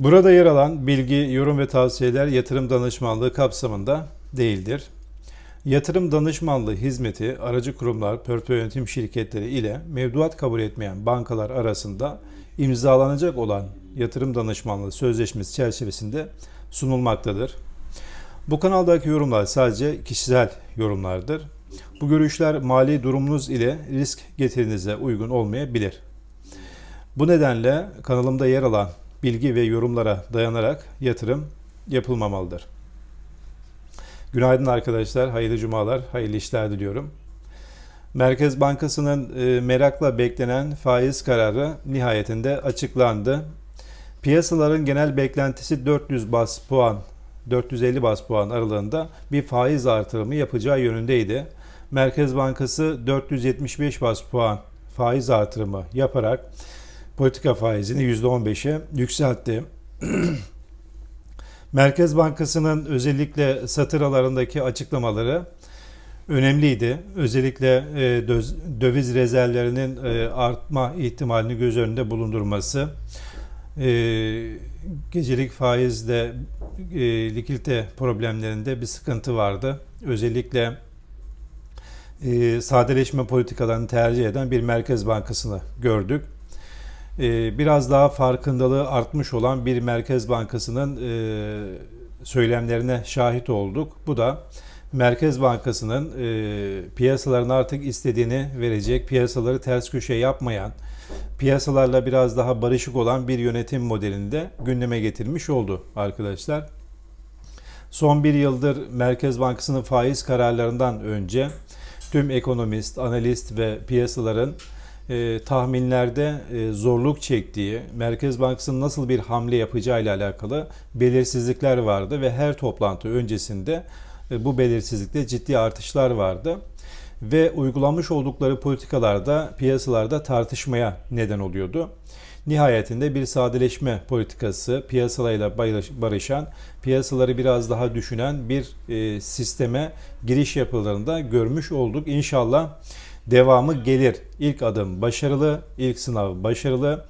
Burada yer alan bilgi, yorum ve tavsiyeler yatırım danışmanlığı kapsamında değildir. Yatırım danışmanlığı hizmeti aracı kurumlar, portföy yönetim şirketleri ile mevduat kabul etmeyen bankalar arasında imzalanacak olan yatırım danışmanlığı sözleşmesi çerçevesinde sunulmaktadır. Bu kanaldaki yorumlar sadece kişisel yorumlardır. Bu görüşler mali durumunuz ile risk getirinize uygun olmayabilir. Bu nedenle kanalımda yer alan bilgi ve yorumlara dayanarak yatırım yapılmamalıdır. Günaydın arkadaşlar, hayırlı cumalar, hayırlı işler diliyorum. Merkez Bankası'nın e, merakla beklenen faiz kararı nihayetinde açıklandı. Piyasaların genel beklentisi 400 bas puan, 450 bas puan aralığında bir faiz artırımı yapacağı yönündeydi. Merkez Bankası 475 bas puan faiz artırımı yaparak politika faizini %15'e yükseltti. Merkez Bankası'nın özellikle satıralarındaki açıklamaları önemliydi. Özellikle e, döviz rezervlerinin e, artma ihtimalini göz önünde bulundurması, e, gecelik faizde likidite problemlerinde bir sıkıntı vardı. Özellikle sadeleşme politikalarını tercih eden bir Merkez Bankası'nı gördük. E, biraz daha farkındalığı artmış olan bir Merkez Bankası'nın e, söylemlerine şahit olduk. Bu da Merkez Bankası'nın e, piyasaların artık istediğini verecek, piyasaları ters köşe yapmayan, piyasalarla biraz daha barışık olan bir yönetim modelini de gündeme getirmiş oldu arkadaşlar. Son bir yıldır Merkez Bankası'nın faiz kararlarından önce tüm ekonomist, analist ve piyasaların e, tahminlerde e, zorluk çektiği, Merkez Bankası'nın nasıl bir hamle yapacağı ile alakalı belirsizlikler vardı ve her toplantı öncesinde e, bu belirsizlikte ciddi artışlar vardı ve uygulamış oldukları politikalarda piyasalarda tartışmaya neden oluyordu. Nihayetinde bir sadeleşme politikası, piyasalarıyla barış- barışan, piyasaları biraz daha düşünen bir e, sisteme giriş yapılarında görmüş olduk. İnşallah devamı gelir. İlk adım başarılı, ilk sınav başarılı.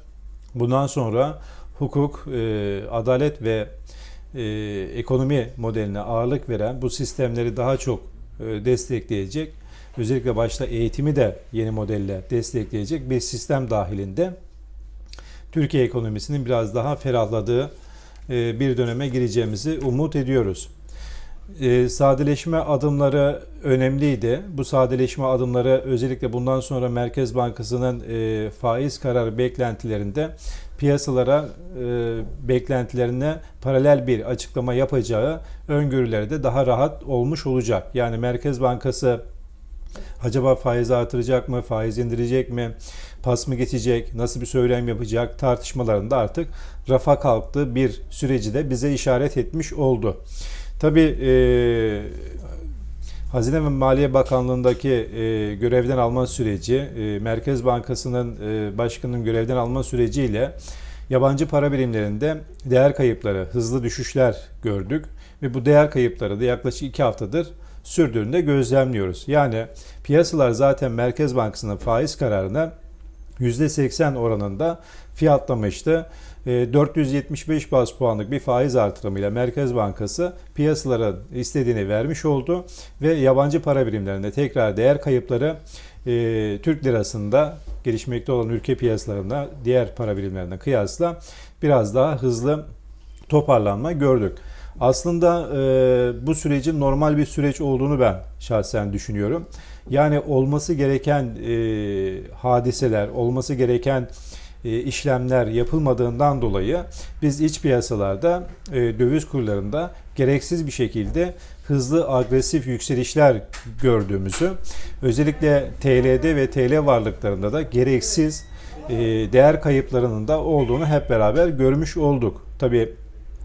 Bundan sonra hukuk, e, adalet ve e, ekonomi modeline ağırlık veren bu sistemleri daha çok e, destekleyecek. Özellikle başta eğitimi de yeni modelle destekleyecek bir sistem dahilinde Türkiye ekonomisinin biraz daha ferahladığı e, bir döneme gireceğimizi umut ediyoruz. E, Sadeleşme adımları önemliydi. Bu sadeleşme adımları özellikle bundan sonra Merkez Bankası'nın e, faiz kararı beklentilerinde piyasalara e, beklentilerine paralel bir açıklama yapacağı öngörüleri de daha rahat olmuş olacak. Yani Merkez Bankası acaba faiz artıracak mı, faiz indirecek mi, pas mı geçecek, nasıl bir söylem yapacak tartışmalarında artık rafa kalktığı bir süreci de bize işaret etmiş oldu. Tabii e, Hazine ve Maliye Bakanlığı'ndaki e, görevden alma süreci, e, Merkez Bankası'nın e, başkanının görevden alma süreciyle yabancı para birimlerinde değer kayıpları, hızlı düşüşler gördük ve bu değer kayıpları da yaklaşık 2 haftadır sürdüğünü de gözlemliyoruz. Yani piyasalar zaten Merkez Bankası'nın faiz kararına %80 oranında fiyatlamıştı. E, 475 bas puanlık bir faiz artırımıyla Merkez Bankası piyasalara istediğini vermiş oldu ve yabancı para birimlerinde tekrar değer kayıpları e, Türk lirasında gelişmekte olan ülke piyasalarında diğer para birimlerine kıyasla biraz daha hızlı toparlanma gördük. Aslında e, bu sürecin normal bir süreç olduğunu ben şahsen düşünüyorum. Yani olması gereken e, hadiseler, olması gereken e, işlemler yapılmadığından dolayı biz iç piyasalarda e, döviz kurlarında gereksiz bir şekilde hızlı agresif yükselişler gördüğümüzü özellikle TL'de ve TL varlıklarında da gereksiz e, değer kayıplarının da olduğunu hep beraber görmüş olduk. Tabii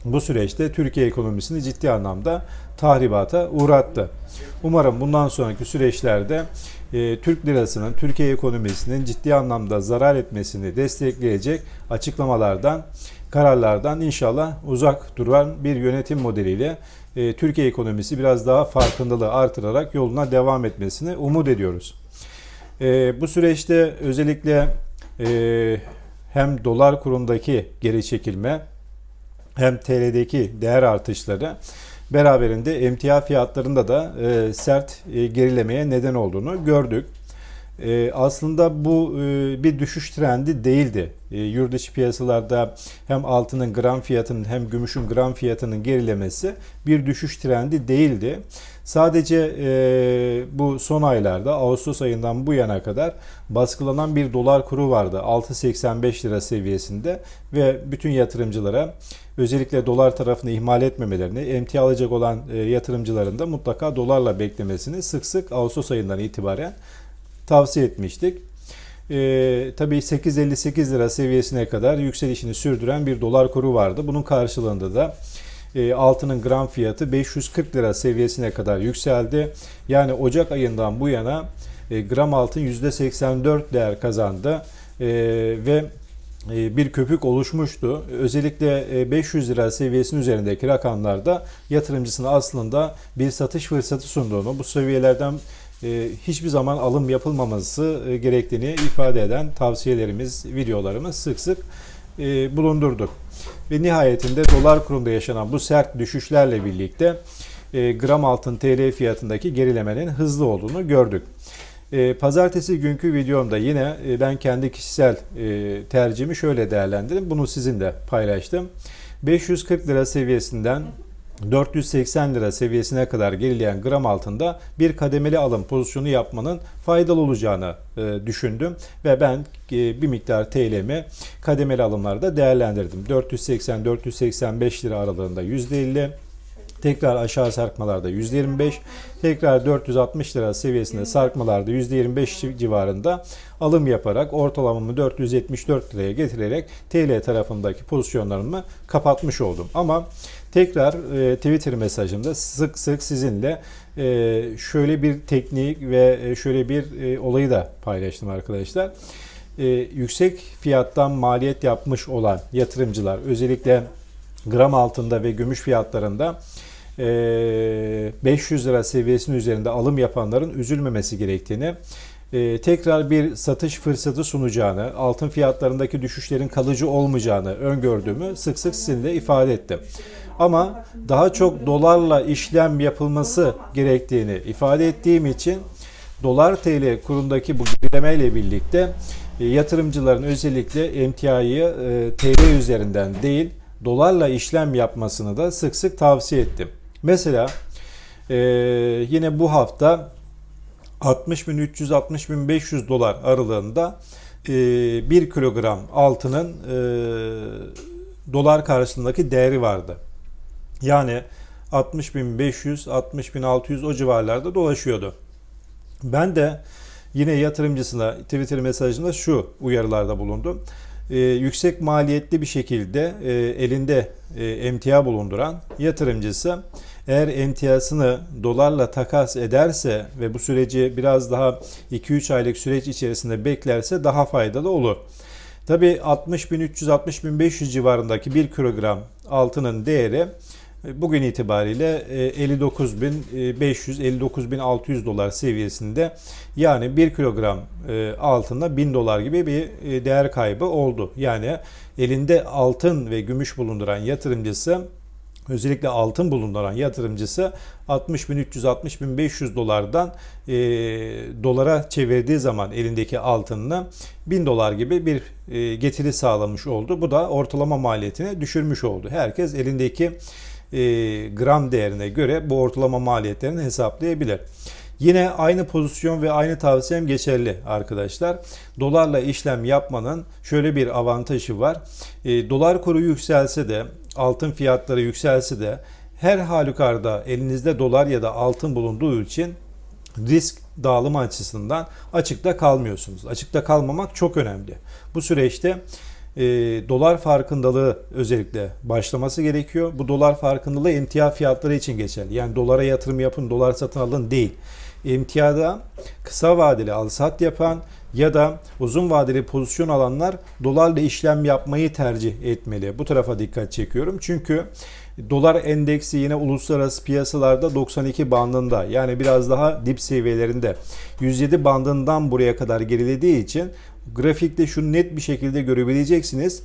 bu süreçte Türkiye ekonomisini ciddi anlamda tahribata uğrattı. Umarım bundan sonraki süreçlerde e, Türk lirasının Türkiye ekonomisinin ciddi anlamda zarar etmesini destekleyecek açıklamalardan, kararlardan inşallah uzak duran bir yönetim modeliyle e, Türkiye ekonomisi biraz daha farkındalığı artırarak yoluna devam etmesini umut ediyoruz. E, bu süreçte özellikle e, hem dolar kurundaki geri çekilme hem TL'deki değer artışları beraberinde emtia fiyatlarında da e, sert e, gerilemeye neden olduğunu gördük. E, aslında bu e, bir düşüş trendi değildi. E, yurt dışı piyasalarda hem altının gram fiyatının hem gümüşün gram fiyatının gerilemesi bir düşüş trendi değildi. Sadece e, bu son aylarda Ağustos ayından bu yana kadar baskılanan bir dolar kuru vardı 6.85 lira seviyesinde ve bütün yatırımcılara özellikle dolar tarafını ihmal etmemelerini, emtia alacak olan e, yatırımcıların da mutlaka dolarla beklemesini sık sık Ağustos ayından itibaren tavsiye etmiştik. Ee, tabii 8.58 lira seviyesine kadar yükselişini sürdüren bir dolar kuru vardı. Bunun karşılığında da e, altının gram fiyatı 540 lira seviyesine kadar yükseldi. Yani Ocak ayından bu yana e, gram altın %84 değer kazandı E, ve bir köpük oluşmuştu. Özellikle e, 500 lira seviyesinin üzerindeki rakamlarda yatırımcısına aslında bir satış fırsatı sunduğunu, bu seviyelerden hiçbir zaman alım yapılmaması gerektiğini ifade eden tavsiyelerimiz, videolarımız sık sık bulundurduk. Ve nihayetinde dolar kurunda yaşanan bu sert düşüşlerle birlikte e, gram altın TL fiyatındaki gerilemenin hızlı olduğunu gördük. E, Pazartesi günkü videomda yine e, ben kendi kişisel e, tercihimi şöyle değerlendirdim. Bunu sizinle paylaştım. 540 lira seviyesinden 480 lira seviyesine kadar gerileyen gram altında bir kademeli alım pozisyonu yapmanın faydalı olacağını e, düşündüm ve ben e, bir miktar TL'mi kademeli alımlarda değerlendirdim. 480-485 lira aralığında %50 Tekrar aşağı sarkmalarda %25, tekrar 460 lira seviyesinde sarkmalarda %25 civarında alım yaparak ortalamamı 474 liraya getirerek TL tarafındaki pozisyonlarımı kapatmış oldum. Ama tekrar e, Twitter mesajımda sık sık sizinle e, şöyle bir teknik ve e, şöyle bir e, olayı da paylaştım arkadaşlar. E, yüksek fiyattan maliyet yapmış olan yatırımcılar özellikle gram altında ve gümüş fiyatlarında 500 lira seviyesinin üzerinde alım yapanların üzülmemesi gerektiğini, tekrar bir satış fırsatı sunacağını, altın fiyatlarındaki düşüşlerin kalıcı olmayacağını öngördüğümü sık sık sizinle ifade ettim. Ama daha çok dolarla işlem yapılması gerektiğini ifade ettiğim için dolar TL kurundaki bu gerilemeyle birlikte yatırımcıların özellikle emtiayı TL üzerinden değil dolarla işlem yapmasını da sık sık tavsiye ettim. Mesela e, yine bu hafta 60.300-60.500 dolar aralığında e, 1 kilogram altının e, dolar karşılığındaki değeri vardı. Yani 60.500, 60.600 o civarlarda dolaşıyordu. Ben de yine yatırımcısına Twitter mesajında şu uyarılarda bulundum e, yüksek maliyetli bir şekilde e, elinde e, emtia bulunduran yatırımcısı eğer emtiasını dolarla takas ederse ve bu süreci biraz daha 2-3 aylık süreç içerisinde beklerse daha faydalı olur. Tabi 60.300-60.500 civarındaki 1 kilogram altının değeri bugün itibariyle 59.500-59.600 dolar seviyesinde yani 1 kilogram e, altında 1000 dolar gibi bir e, değer kaybı oldu. Yani elinde altın ve gümüş bulunduran yatırımcısı özellikle altın bulunduran yatırımcısı 60.300-60.500 dolardan e, dolara çevirdiği zaman elindeki altınını 1000 dolar gibi bir e, getiri sağlamış oldu. Bu da ortalama maliyetini düşürmüş oldu. Herkes elindeki e, gram değerine göre bu ortalama maliyetlerini hesaplayabilir. Yine aynı pozisyon ve aynı tavsiyem geçerli arkadaşlar. Dolarla işlem yapmanın şöyle bir avantajı var. E, dolar kuru yükselse de altın fiyatları yükselse de her halükarda elinizde dolar ya da altın bulunduğu için risk dağılımı açısından açıkta kalmıyorsunuz. Açıkta kalmamak çok önemli. Bu süreçte e, dolar farkındalığı özellikle başlaması gerekiyor. Bu dolar farkındalığı emtia fiyatları için geçerli. Yani dolara yatırım yapın, dolar satın alın değil emtiyada kısa vadeli al-sat yapan ya da uzun vadeli pozisyon alanlar dolarla işlem yapmayı tercih etmeli. Bu tarafa dikkat çekiyorum. Çünkü dolar endeksi yine uluslararası piyasalarda 92 bandında yani biraz daha dip seviyelerinde 107 bandından buraya kadar gerilediği için grafikte şunu net bir şekilde görebileceksiniz.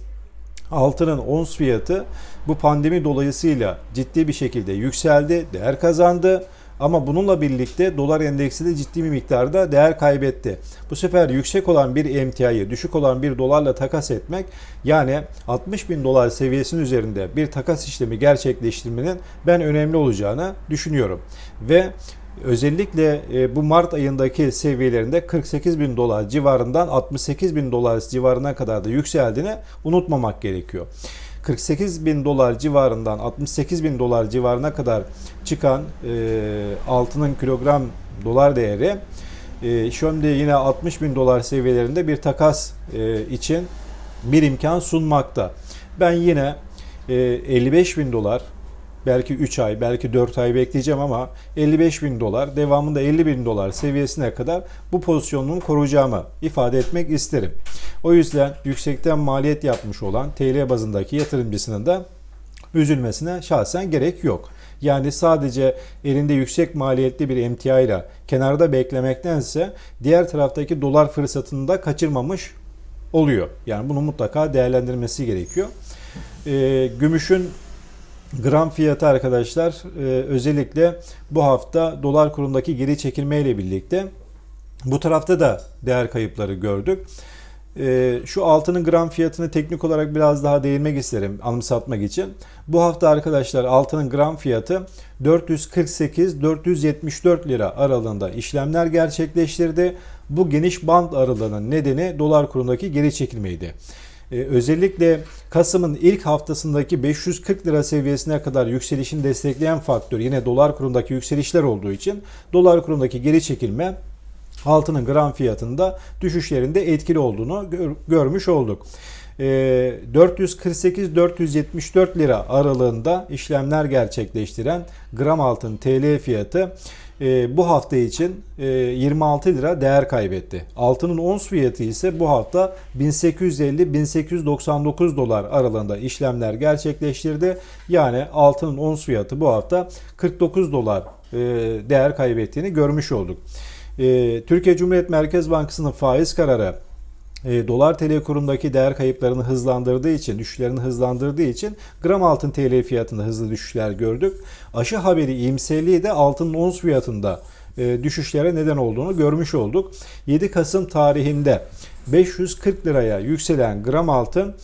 altının ons fiyatı bu pandemi dolayısıyla ciddi bir şekilde yükseldi, değer kazandı. Ama bununla birlikte dolar endeksi de ciddi bir miktarda değer kaybetti. Bu sefer yüksek olan bir emtiayı düşük olan bir dolarla takas etmek yani 60 bin dolar seviyesinin üzerinde bir takas işlemi gerçekleştirmenin ben önemli olacağını düşünüyorum. Ve özellikle e, bu Mart ayındaki seviyelerinde 48 bin dolar civarından 68 bin dolar civarına kadar da yükseldiğini unutmamak gerekiyor. 48 bin dolar civarından 68 bin dolar civarına kadar çıkan e, altının kilogram dolar değeri e, anda yine 60 bin dolar seviyelerinde bir takas e, için bir imkan sunmakta. Ben yine e, 55 bin dolar belki 3 ay, belki 4 ay bekleyeceğim ama 55 bin dolar, devamında 50 bin dolar seviyesine kadar bu pozisyonumu koruyacağımı ifade etmek isterim. O yüzden yüksekten maliyet yapmış olan TL bazındaki yatırımcısının da üzülmesine şahsen gerek yok. Yani sadece elinde yüksek maliyetli bir emtia ile kenarda beklemektense diğer taraftaki dolar fırsatını da kaçırmamış oluyor. Yani bunu mutlaka değerlendirmesi gerekiyor. Ee, gümüşün gram fiyatı arkadaşlar e, özellikle bu hafta dolar kurundaki geri çekilme ile birlikte bu tarafta da değer kayıpları gördük. E, şu altının gram fiyatını teknik olarak biraz daha değinmek isterim anımsatmak için. Bu hafta arkadaşlar altının gram fiyatı 448-474 lira aralığında işlemler gerçekleştirdi. Bu geniş band aralığının nedeni dolar kurundaki geri çekilmeydi. Ee, özellikle Kasım'ın ilk haftasındaki 540 lira seviyesine kadar yükselişini destekleyen faktör yine dolar kurundaki yükselişler olduğu için dolar kurundaki geri çekilme altının gram fiyatında düşüşlerinde etkili olduğunu gör, görmüş olduk. 448-474 lira aralığında işlemler gerçekleştiren gram altın TL fiyatı e, bu hafta için e, 26 lira değer kaybetti. Altının ons fiyatı ise bu hafta 1850-1899 dolar aralığında işlemler gerçekleştirdi. Yani altının ons fiyatı bu hafta 49 dolar e, değer kaybettiğini görmüş olduk. E, Türkiye Cumhuriyet Merkez Bankası'nın faiz kararı dolar TL kurundaki değer kayıplarını hızlandırdığı için, düşüşlerini hızlandırdığı için gram altın TL fiyatında hızlı düşüşler gördük. Aşı haberi iyimserliği de altının ons fiyatında e, düşüşlere neden olduğunu görmüş olduk. 7 Kasım tarihinde 540 liraya yükselen gram altın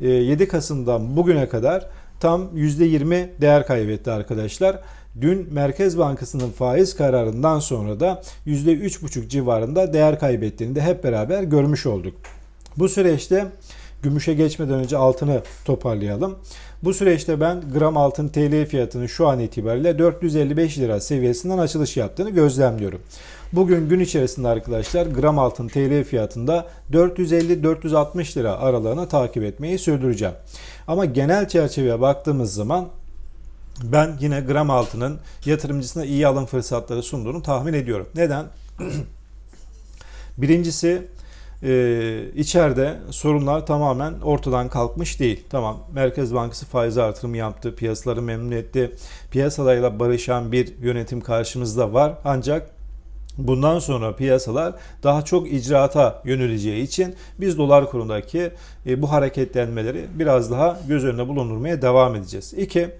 7 e, Kasım'dan bugüne kadar tam %20 değer kaybetti arkadaşlar. Dün Merkez Bankası'nın faiz kararından sonra da %3,5 civarında değer kaybettiğini de hep beraber görmüş olduk. Bu süreçte gümüşe geçmeden önce altını toparlayalım. Bu süreçte ben gram altın TL fiyatının şu an itibariyle 455 lira seviyesinden açılış yaptığını gözlemliyorum. Bugün gün içerisinde arkadaşlar gram altın TL fiyatında 450-460 lira aralığını takip etmeyi sürdüreceğim. Ama genel çerçeveye baktığımız zaman ben yine gram altının yatırımcısına iyi alım fırsatları sunduğunu tahmin ediyorum. Neden? Birincisi e, içeride sorunlar tamamen ortadan kalkmış değil. Tamam Merkez Bankası faiz artırımı yaptı, piyasaları memnun etti. Piyasalarla barışan bir yönetim karşımızda var. Ancak Bundan sonra piyasalar daha çok icraata yöneleceği için biz dolar kurundaki e, bu hareketlenmeleri biraz daha göz önüne bulundurmaya devam edeceğiz. İki,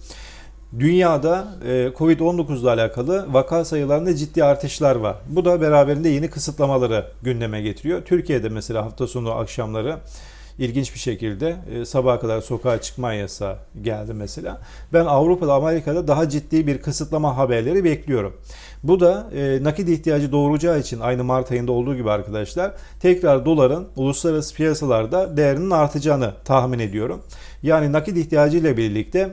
Dünyada e, Covid-19 ile alakalı vaka sayılarında ciddi artışlar var. Bu da beraberinde yeni kısıtlamaları gündeme getiriyor. Türkiye'de mesela hafta sonu akşamları ilginç bir şekilde e, sabaha kadar sokağa çıkma yasağı geldi mesela. Ben Avrupa'da, Amerika'da daha ciddi bir kısıtlama haberleri bekliyorum. Bu da e, nakit ihtiyacı doğuracağı için aynı Mart ayında olduğu gibi arkadaşlar tekrar doların uluslararası piyasalarda değerinin artacağını tahmin ediyorum. Yani nakit ihtiyacı ile birlikte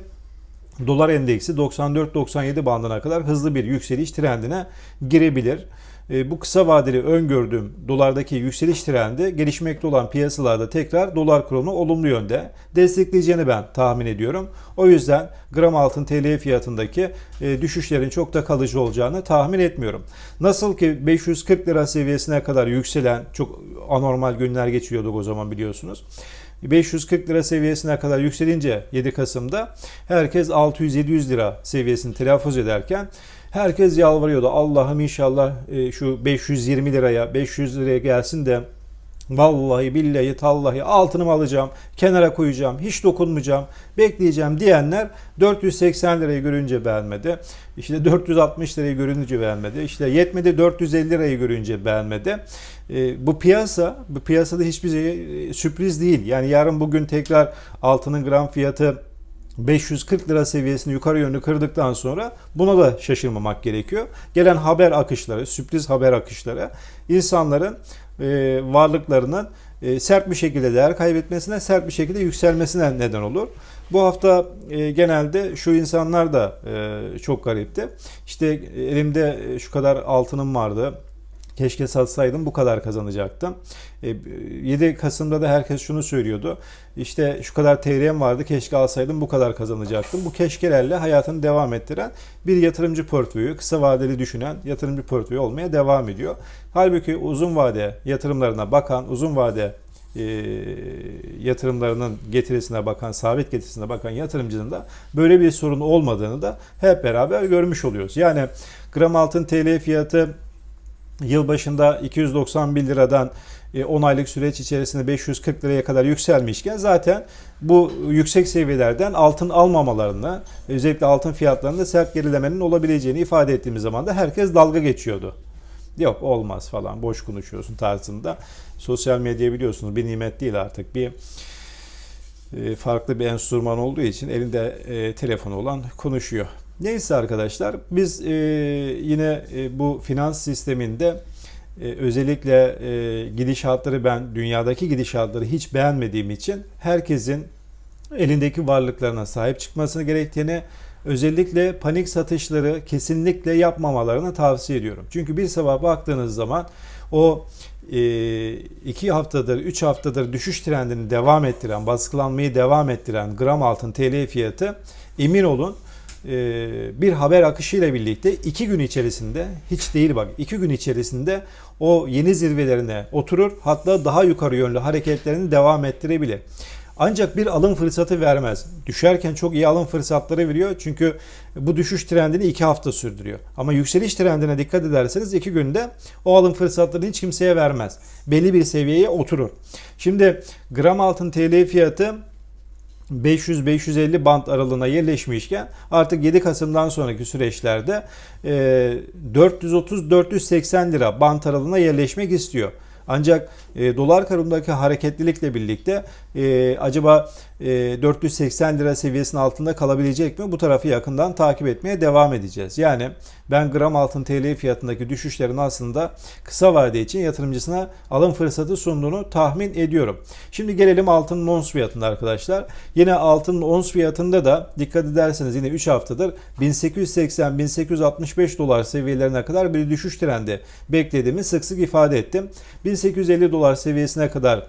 dolar endeksi 94-97 bandına kadar hızlı bir yükseliş trendine girebilir. E, bu kısa vadeli öngördüğüm dolardaki yükseliş trendi gelişmekte olan piyasalarda tekrar dolar kurunu olumlu yönde destekleyeceğini ben tahmin ediyorum. O yüzden gram altın TL fiyatındaki e, düşüşlerin çok da kalıcı olacağını tahmin etmiyorum. Nasıl ki 540 lira seviyesine kadar yükselen çok anormal günler geçiyorduk o zaman biliyorsunuz. 540 lira seviyesine kadar yükselince 7 Kasım'da herkes 600-700 lira seviyesini telaffuz ederken herkes yalvarıyordu. Allah'ım inşallah e, şu 520 liraya 500 liraya gelsin de vallahi billahi tallahi altınımı alacağım, kenara koyacağım, hiç dokunmayacağım, bekleyeceğim diyenler 480 lirayı görünce beğenmedi. İşte 460 lirayı görünce beğenmedi. İşte yetmedi 450 lirayı görünce beğenmedi. E, bu piyasa, bu piyasada hiçbir şey, e, sürpriz değil. Yani yarın bugün tekrar altının gram fiyatı 540 lira seviyesini yukarı yönlü kırdıktan sonra buna da şaşırmamak gerekiyor. Gelen haber akışları, sürpriz haber akışları insanların e, varlıklarının e, sert bir şekilde değer kaybetmesine, sert bir şekilde yükselmesine neden olur. Bu hafta e, genelde şu insanlar da e, çok garipti. İşte elimde e, şu kadar altınım vardı. Keşke satsaydım bu kadar kazanacaktım. E, 7 Kasım'da da herkes şunu söylüyordu. İşte şu kadar TL'm vardı keşke alsaydım bu kadar kazanacaktım. Bu keşkelerle hayatını devam ettiren bir yatırımcı portföyü, kısa vadeli düşünen yatırımcı portföyü olmaya devam ediyor. Halbuki uzun vade yatırımlarına bakan, uzun vade e, yatırımlarının getirisine bakan, sabit getirisine bakan yatırımcının da böyle bir sorun olmadığını da hep beraber görmüş oluyoruz. Yani gram altın TL fiyatı yılbaşında 291 liradan 10 aylık süreç içerisinde 540 liraya kadar yükselmişken zaten bu yüksek seviyelerden altın almamalarını özellikle altın fiyatlarında sert gerilemenin olabileceğini ifade ettiğimiz zaman da herkes dalga geçiyordu. Yok olmaz falan boş konuşuyorsun tarzında. Sosyal medya biliyorsunuz bir nimet değil artık bir e, farklı bir enstrüman olduğu için elinde e, telefonu olan konuşuyor. Neyse arkadaşlar biz e, yine e, bu finans sisteminde e, özellikle e, gidişatları ben dünyadaki gidişatları hiç beğenmediğim için herkesin elindeki varlıklarına sahip çıkmasını gerektiğini özellikle panik satışları kesinlikle yapmamalarını tavsiye ediyorum. Çünkü bir sabah baktığınız zaman o e, iki haftadır, üç haftadır düşüş trendini devam ettiren, baskılanmayı devam ettiren gram altın TL fiyatı emin olun e, bir haber akışıyla birlikte iki gün içerisinde hiç değil bak iki gün içerisinde o yeni zirvelerine oturur hatta daha yukarı yönlü hareketlerini devam ettirebilir. Ancak bir alım fırsatı vermez. Düşerken çok iyi alım fırsatları veriyor. Çünkü bu düşüş trendini iki hafta sürdürüyor. Ama yükseliş trendine dikkat ederseniz iki günde o alım fırsatlarını hiç kimseye vermez. Belli bir seviyeye oturur. Şimdi gram altın TL fiyatı 500-550 band aralığına yerleşmişken artık 7 Kasım'dan sonraki süreçlerde 430-480 lira band aralığına yerleşmek istiyor. Ancak e, dolar karındaki hareketlilikle birlikte e, acaba e, 480 lira seviyesinin altında kalabilecek mi? Bu tarafı yakından takip etmeye devam edeceğiz. Yani ben gram altın TL fiyatındaki düşüşlerin aslında kısa vade için yatırımcısına alım fırsatı sunduğunu tahmin ediyorum. Şimdi gelelim altının ons fiyatına arkadaşlar. Yine altının ons fiyatında da dikkat ederseniz yine 3 haftadır 1880-1865 dolar seviyelerine kadar bir düşüş trendi beklediğimi sık sık ifade ettim. 1850 dolar seviyesine kadar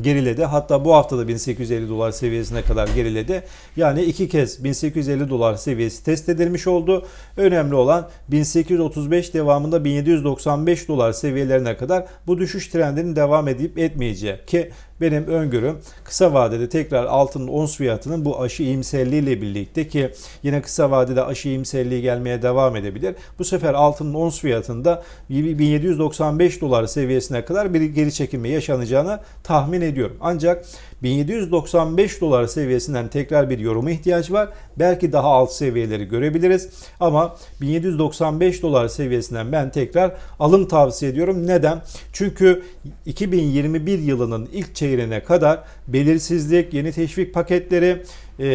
geriledi. Hatta bu hafta da 1850 dolar seviyesine kadar geriledi. Yani iki kez 1850 dolar seviyesi test edilmiş oldu. Önemli olan 1835 devamında 1795 dolar seviyelerine kadar bu düşüş trendinin devam edip etmeyeceği ki benim öngörüm kısa vadede tekrar altının ons fiyatının bu aşı iyimserliği ile birlikte ki yine kısa vadede aşı iyimserliği gelmeye devam edebilir. Bu sefer altının ons fiyatında 1795 dolar seviyesine kadar bir geri çekilme yaşanacağını tahmin ediyorum. Ancak 1795 dolar seviyesinden tekrar bir yoruma ihtiyaç var. Belki daha alt seviyeleri görebiliriz. Ama 1795 dolar seviyesinden ben tekrar alım tavsiye ediyorum. Neden? Çünkü 2021 yılının ilk çeyreğine kadar belirsizlik, yeni teşvik paketleri, e,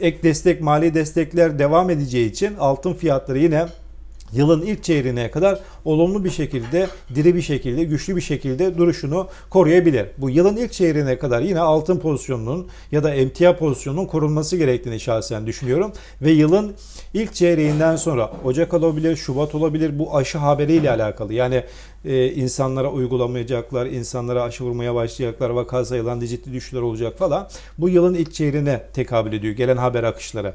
ek destek, mali destekler devam edeceği için altın fiyatları yine yılın ilk çeyreğine kadar olumlu bir şekilde, diri bir şekilde, güçlü bir şekilde duruşunu koruyabilir. Bu yılın ilk çeyreğine kadar yine altın pozisyonunun ya da emtia pozisyonunun korunması gerektiğini şahsen düşünüyorum. Ve yılın ilk çeyreğinden sonra Ocak olabilir, Şubat olabilir bu aşı haberiyle alakalı. Yani e, insanlara uygulamayacaklar, insanlara aşı vurmaya başlayacaklar, vaka sayılarında ciddi düşüşler olacak falan. Bu yılın ilk çeyreğine tekabül ediyor gelen haber akışları.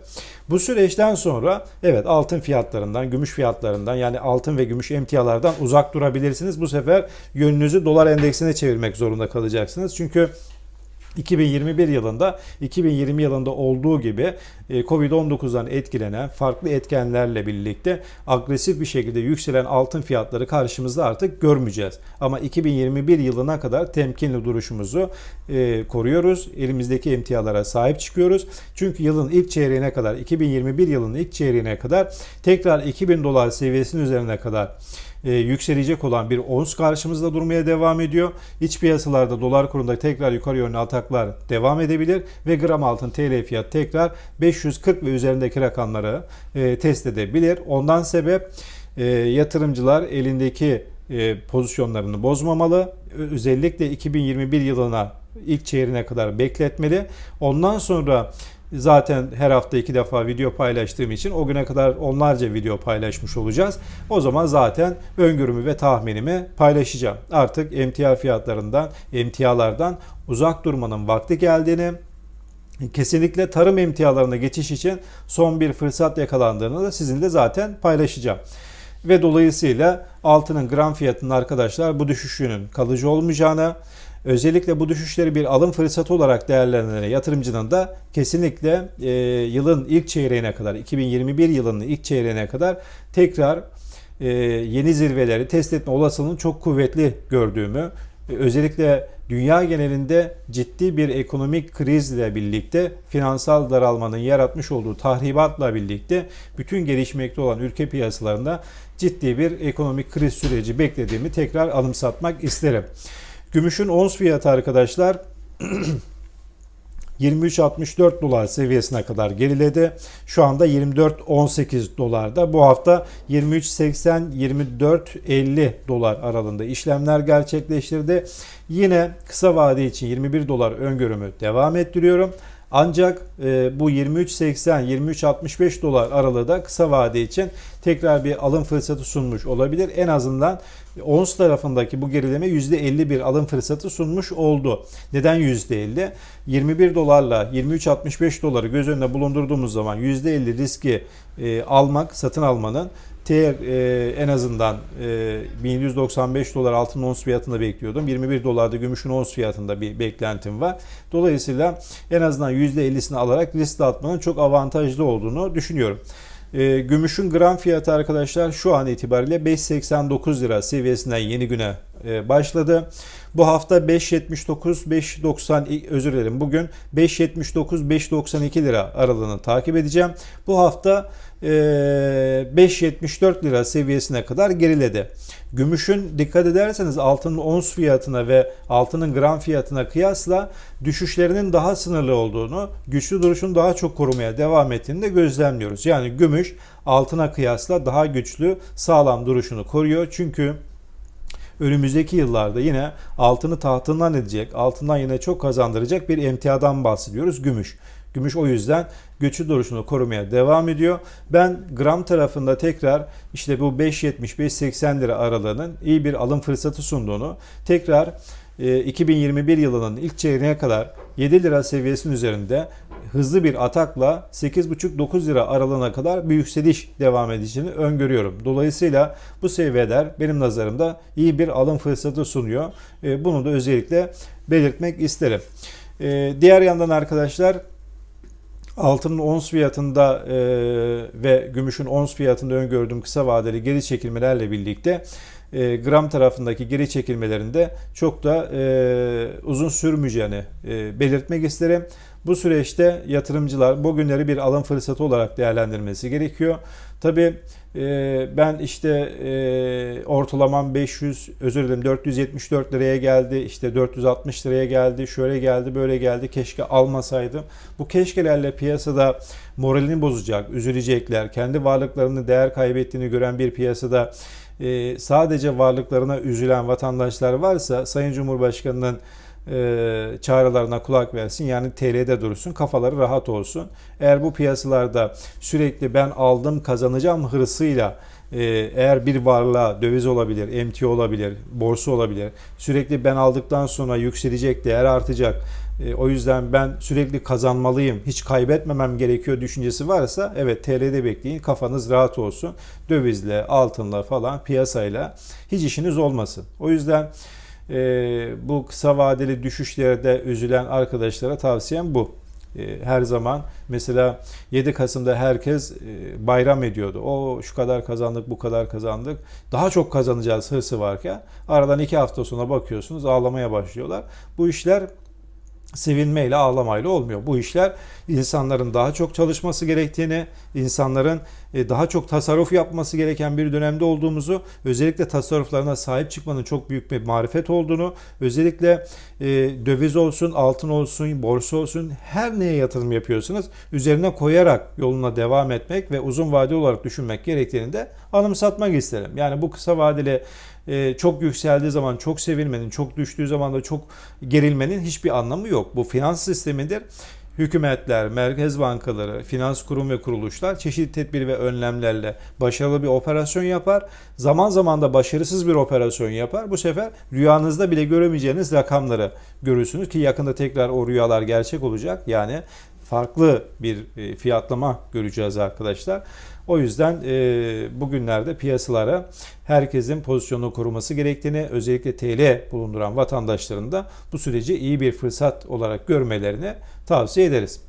Bu süreçten sonra evet altın fiyatlarından, gümüş fiyatlarından yani altın ve gümüş emtialardan uzak durabilirsiniz. Bu sefer yönünüzü dolar endeksine çevirmek zorunda kalacaksınız. Çünkü 2021 yılında 2020 yılında olduğu gibi e, Covid-19'dan etkilenen farklı etkenlerle birlikte agresif bir şekilde yükselen altın fiyatları karşımızda artık görmeyeceğiz. Ama 2021 yılına kadar temkinli duruşumuzu e, koruyoruz. Elimizdeki emtialara sahip çıkıyoruz. Çünkü yılın ilk çeyreğine kadar 2021 yılının ilk çeyreğine kadar tekrar 2000 dolar seviyesinin üzerine kadar e, yükselecek olan bir ons karşımızda durmaya devam ediyor. İç piyasalarda dolar kurunda tekrar yukarı yönlü ataklar devam edebilir ve gram altın TL fiyat tekrar 540 ve üzerindeki rakamları e, test edebilir. Ondan sebep e, yatırımcılar elindeki e, pozisyonlarını bozmamalı. Özellikle 2021 yılına ilk çeyreğine kadar bekletmeli. Ondan sonra Zaten her hafta iki defa video paylaştığım için o güne kadar onlarca video paylaşmış olacağız. O zaman zaten öngörümü ve tahminimi paylaşacağım. Artık emtia fiyatlarından, emtialardan uzak durmanın vakti geldiğini, kesinlikle tarım emtialarına geçiş için son bir fırsat yakalandığını da sizinle zaten paylaşacağım. Ve dolayısıyla altının gram fiyatının arkadaşlar bu düşüşünün kalıcı olmayacağını, özellikle bu düşüşleri bir alım fırsatı olarak değerlendiren yatırımcının da kesinlikle e, yılın ilk çeyreğine kadar, 2021 yılının ilk çeyreğine kadar tekrar e, yeni zirveleri test etme olasılığını çok kuvvetli gördüğümü, e, özellikle dünya genelinde ciddi bir ekonomik krizle birlikte finansal daralmanın yaratmış olduğu tahribatla birlikte bütün gelişmekte olan ülke piyasalarında ciddi bir ekonomik kriz süreci beklediğimi tekrar anımsatmak isterim. Gümüşün ons fiyatı arkadaşlar 23.64 dolar seviyesine kadar geriledi. Şu anda 24.18 dolarda. Bu hafta 23.80-24.50 dolar aralığında işlemler gerçekleştirdi. Yine kısa vade için 21 dolar öngörümü devam ettiriyorum. Ancak e, bu 23.80-23.65 dolar aralığı da kısa vade için tekrar bir alım fırsatı sunmuş olabilir. En azından ons tarafındaki bu gerileme %50 bir alım fırsatı sunmuş oldu. Neden %50? 21 dolarla 23.65 doları göz önünde bulundurduğumuz zaman %50 riski e, almak, satın almanın TR e, en azından e, 1195 dolar altın ons fiyatında bekliyordum. 21 dolarda gümüşün ons fiyatında bir beklentim var. Dolayısıyla en azından %50'sini alarak risk dağıtmanın çok avantajlı olduğunu düşünüyorum. E, gümüşün gram fiyatı arkadaşlar şu an itibariyle 5.89 lira seviyesinden yeni güne e, başladı. Bu hafta 5.79 5.90 özür dilerim bugün 5.79 5.92 lira aralığını takip edeceğim. Bu hafta e, 5.74 lira seviyesine kadar geriledi. Gümüşün dikkat ederseniz altının ons fiyatına ve altının gram fiyatına kıyasla düşüşlerinin daha sınırlı olduğunu, güçlü duruşun daha çok korumaya devam ettiğini de gözlemliyoruz. Yani gümüş altına kıyasla daha güçlü, sağlam duruşunu koruyor. Çünkü önümüzdeki yıllarda yine altını tahtından edecek, altından yine çok kazandıracak bir emtiadan bahsediyoruz gümüş. Gümüş o yüzden güçlü duruşunu korumaya devam ediyor. Ben gram tarafında tekrar işte bu 5.70-5.80 lira aralığının iyi bir alım fırsatı sunduğunu, tekrar 2021 yılının ilk çeyreğine kadar 7 lira seviyesinin üzerinde hızlı bir atakla 8,5-9 lira aralığına kadar bir yükseliş devam edeceğini öngörüyorum. Dolayısıyla bu seviyeler benim nazarımda iyi bir alım fırsatı sunuyor. Bunu da özellikle belirtmek isterim. Diğer yandan arkadaşlar altının ons fiyatında e, ve gümüşün ons fiyatında öngördüğüm kısa vadeli geri çekilmelerle birlikte e, gram tarafındaki geri çekilmelerinde çok da e, uzun sürmeyeceğini e, belirtmek isterim. Bu süreçte yatırımcılar bugünleri bir alım fırsatı olarak değerlendirmesi gerekiyor. Tabi e, ben işte e, ortalamam 500 özür dilerim 474 liraya geldi işte 460 liraya geldi şöyle geldi böyle geldi keşke almasaydım. Bu keşkelerle piyasada moralini bozacak üzülecekler kendi varlıklarını değer kaybettiğini gören bir piyasada e, sadece varlıklarına üzülen vatandaşlar varsa Sayın Cumhurbaşkanı'nın e, çağrılarına kulak versin. Yani TL'de dursun, kafaları rahat olsun. Eğer bu piyasalarda sürekli ben aldım kazanacağım hırsıyla e, eğer bir varlığa döviz olabilir, emtia olabilir, borsa olabilir. Sürekli ben aldıktan sonra yükselecek, değer artacak. E, o yüzden ben sürekli kazanmalıyım, hiç kaybetmemem gerekiyor düşüncesi varsa evet TL'de bekleyin, kafanız rahat olsun. Dövizle, altınla falan, piyasayla hiç işiniz olmasın. O yüzden e, bu kısa vadeli düşüşlerde üzülen arkadaşlara tavsiyem bu. E, her zaman mesela 7 Kasım'da herkes e, bayram ediyordu. O şu kadar kazandık, bu kadar kazandık. Daha çok kazanacağız hırsı varken aradan 2 hafta sonra bakıyorsunuz ağlamaya başlıyorlar. Bu işler sevinmeyle ağlamayla olmuyor. Bu işler insanların daha çok çalışması gerektiğini, insanların e, daha çok tasarruf yapması gereken bir dönemde olduğumuzu, özellikle tasarruflarına sahip çıkmanın çok büyük bir marifet olduğunu, özellikle e, döviz olsun, altın olsun, borsa olsun her neye yatırım yapıyorsunuz üzerine koyarak yoluna devam etmek ve uzun vadeli olarak düşünmek gerektiğini de anımsatmak isterim. Yani bu kısa vadeli e, çok yükseldiği zaman çok sevilmenin, çok düştüğü zaman da çok gerilmenin hiçbir anlamı yok. Bu finans sistemidir. Hükümetler, merkez bankaları, finans kurum ve kuruluşlar çeşitli tedbir ve önlemlerle başarılı bir operasyon yapar. Zaman zaman da başarısız bir operasyon yapar. Bu sefer rüyanızda bile göremeyeceğiniz rakamları görürsünüz ki yakında tekrar o rüyalar gerçek olacak. Yani farklı bir e, fiyatlama göreceğiz arkadaşlar. O yüzden e, bugünlerde piyasalara herkesin pozisyonunu koruması gerektiğini, özellikle TL bulunduran vatandaşların da bu süreci iyi bir fırsat olarak görmelerini tavsiye ederiz.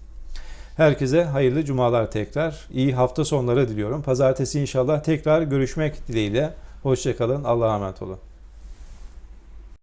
Herkese hayırlı cumalar tekrar. İyi hafta sonları diliyorum. Pazartesi inşallah tekrar görüşmek dileğiyle. Hoşçakalın. Allah'a emanet olun.